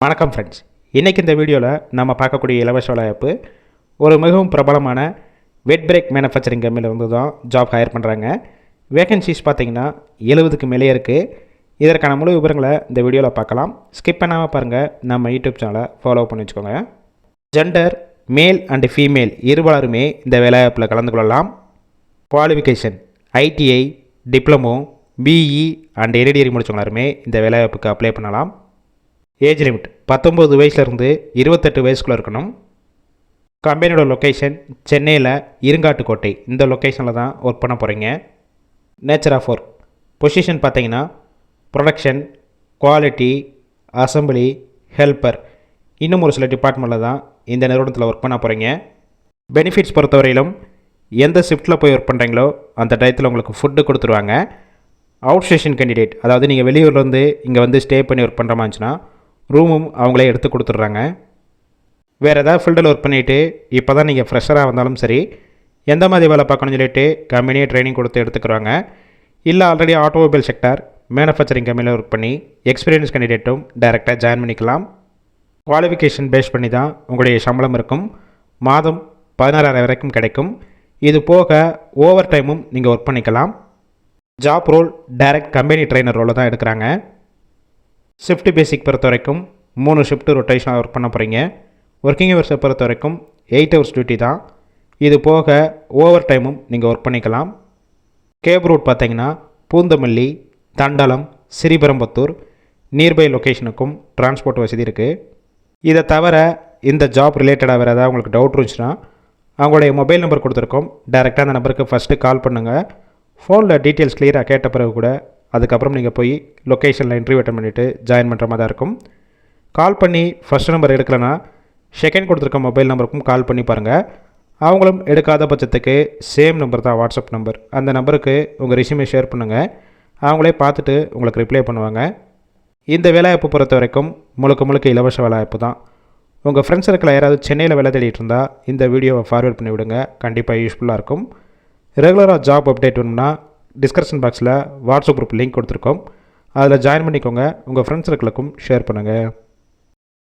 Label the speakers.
Speaker 1: வணக்கம் ஃப்ரெண்ட்ஸ் இன்றைக்கி இந்த வீடியோவில் நம்ம பார்க்கக்கூடிய இலவச வேலைவாய்ப்பு ஒரு மிகவும் பிரபலமான வெட் பிரேக் மேனுஃபேக்சரிங் கம்பெனியில் வந்து தான் ஜாப் ஹையர் பண்ணுறாங்க வேகன்சிஸ் பார்த்தீங்கன்னா எழுபதுக்கு மேலே இருக்குது இதற்கான முழு விவரங்களை இந்த வீடியோவில் பார்க்கலாம். ஸ்கிப் பண்ணாமல் பாருங்கள் நம்ம யூடியூப் சேனலை ஃபாலோ பண்ணி வச்சுக்கோங்க. ஜெண்டர் மேல் அண்டு ஃபீமேல் இருபாலருமே இந்த வேலைவாய்ப்பில் கலந்து கொள்ளலாம். Qualification ITI diploma BE and எடிடிரி முடித்தவங்களாருமே இந்த வேலைவாய்ப்புக்கு அப்ளை பண்ணலாம். ஏஜ் லிமிட் பத்தொம்பது வயசுலேருந்து இருபத்தெட்டு வயசுக்குள்ளே இருக்கணும். கம்பெனியோட லொக்கேஷன் சென்னையில் இருங்காட்டுக்கோட்டை. இந்த லொக்கேஷனில் தான் ஒர்க் பண்ண போகிறீங்க நேச்சர் ஆஃப் ஒர்க் பொசிஷன் பார்த்தீங்கன்னா ப்ரொடக்ஷன் குவாலிட்டி அசம்பிளி ஹெல்ப்பர் இன்னும் ஒரு சில டிபார்ட்மெண்ட்டில் தான் இந்த நிறுவனத்தில் ஒர்க் பண்ண போகிறீங்க பெனிஃபிட்ஸ் பொறுத்தவரையிலும் எந்த ஷிஃப்ட்டில் போய் ஒர்க் பண்ணுறீங்களோ அந்த டயத்தில் உங்களுக்கு ஃபுட்டு கொடுத்துருவாங்க. அவுட் ஸ்டேஷன் கேண்டிடேட் அதாவது நீங்கள் வெளியூர்லேருந்து இங்கே வந்து ஸ்டே பண்ணி ஒர்க் பண்ணுற மாதிரி இருந்துச்சுன்னா ரூமும் அவங்களே எடுத்து கொடுத்துட்றாங்க. வேறு ஏதாவது ஃபீல்டில் ஒர்க் பண்ணிவிட்டு இப்போ தான் நீங்கள் ஃப்ரெஷராக வந்தாலும் சரி எந்த மாதிரி வேலை பார்க்கணும்னு சொல்லிட்டு கம்பெனியே ட்ரைனிங் கொடுத்து எடுத்துக்கிறாங்க. இல்லை ஆல்ரெடி ஆட்டோமொபைல் செக்டார் மேனுஃபேக்சரிங் கம்பெனியில் ஒர்க் பண்ணி எக்ஸ்பீரியன்ஸ் கேண்டிடேட்டும் டைரெக்டாக ஜாயின் பண்ணிக்கலாம். குவாலிஃபிகேஷன் பேஸ் பண்ணி தான் உங்களுடைய சம்பளம் இருக்கும். மாதம் பதினாறாயிரம் வரைக்கும் கிடைக்கும். இது போக ஓவர் டைமும் நீங்கள் ஒர்க் பண்ணிக்கலாம். Job role direct company trainer ரோலில் தான் எடுக்கிறாங்க. ஷிஃப்ட் பேசிக் பொறுத்த வரைக்கும் மூணு ஷிஃப்ட் ரொட்டேஷனாக ஒர்க் பண்ண போகிறீங்க ஒர்க்கிங் ஹவர்ஸை பொறுத்த வரைக்கும் எயிட் ஹவர்ஸ் டியூட்டி தான். இது போக ஓவர் டைமும் நீங்கள் ஒர்க் பண்ணிக்கலாம். கேப் ரூட் பார்த்தீங்கன்னா பூந்தமல்லி தண்டலம் ஸ்ரீபெரும்புத்தூர் நியர்பை லொக்கேஷனுக்கும் டிரான்ஸ்போர்ட் வசதி இருக்குது இதை தவிர இந்த ஜாப் ரிலேட்டடாக வேறு ஏதாவது உங்களுக்கு டவுட் இருந்துச்சுன்னா அவங்களுடைய மொபைல் நம்பர் கொடுத்துருக்கோம். டேரெக்டாக அந்த நம்பருக்கு ஃபஸ்ட்டு கால் பண்ணுங்கள் ஃபோனில் டீட்டெயில்ஸ் கிளியராக கேட்ட பிறகு கூட அதுக்கப்புறம் நீங்கள் போய் லொக்கேஷனில் இன்டர்வியூ அட்டன் பண்ணிவிட்டு ஜாயின் பண்ணுற மாதிரி தான் இருக்கும். கால் பண்ணி ஃபஸ்ட் நம்பர் எடுக்கலைன்னா செகண்ட் கொடுத்துருக்க மொபைல் நம்பருக்கும் கால் பண்ணி பாருங்கள் அவங்களும் எடுக்காத பட்சத்துக்கு சேம் நம்பர் தான் வாட்ஸ்அப் நம்பர் அந்த நம்பருக்கு உங்கள் ரெசியூமே ஷேர் பண்ணுங்கள் அவங்களே பார்த்துட்டு உங்களுக்கு ரிப்ளை பண்ணுவாங்க. இந்த வேலைவாய்ப்பு பொறுத்த வரைக்கும் முழுக்க முழுக்க இலவச வேலைவாய்ப்பு தான். உங்கள் ஃப்ரெண்ட்ஸ் சர்க்கிள் யாராவது சென்னையில் வேலை தேடிட்டு இருந்தால் இந்த வீடியோவை ஃபார்வேர்ட் பண்ணி விடுங்க கண்டிப்பாக யூஸ்ஃபுல்லாக இருக்கும். ரெகுலராக ஜாப் அப்டேட் வேணும்னா டிஸ்கிரிப்ஷன் பாக்ஸில் வாட்ஸ்அப் குரூப் லிங்க் கொடுத்துருக்கோம். அதில் ஜாயின் பண்ணிக்கோங்க. உங்கள் ஃப்ரெண்ட்ஸ் சர்க்கிளுக்கும் ஷேர் பண்ணுங்கள்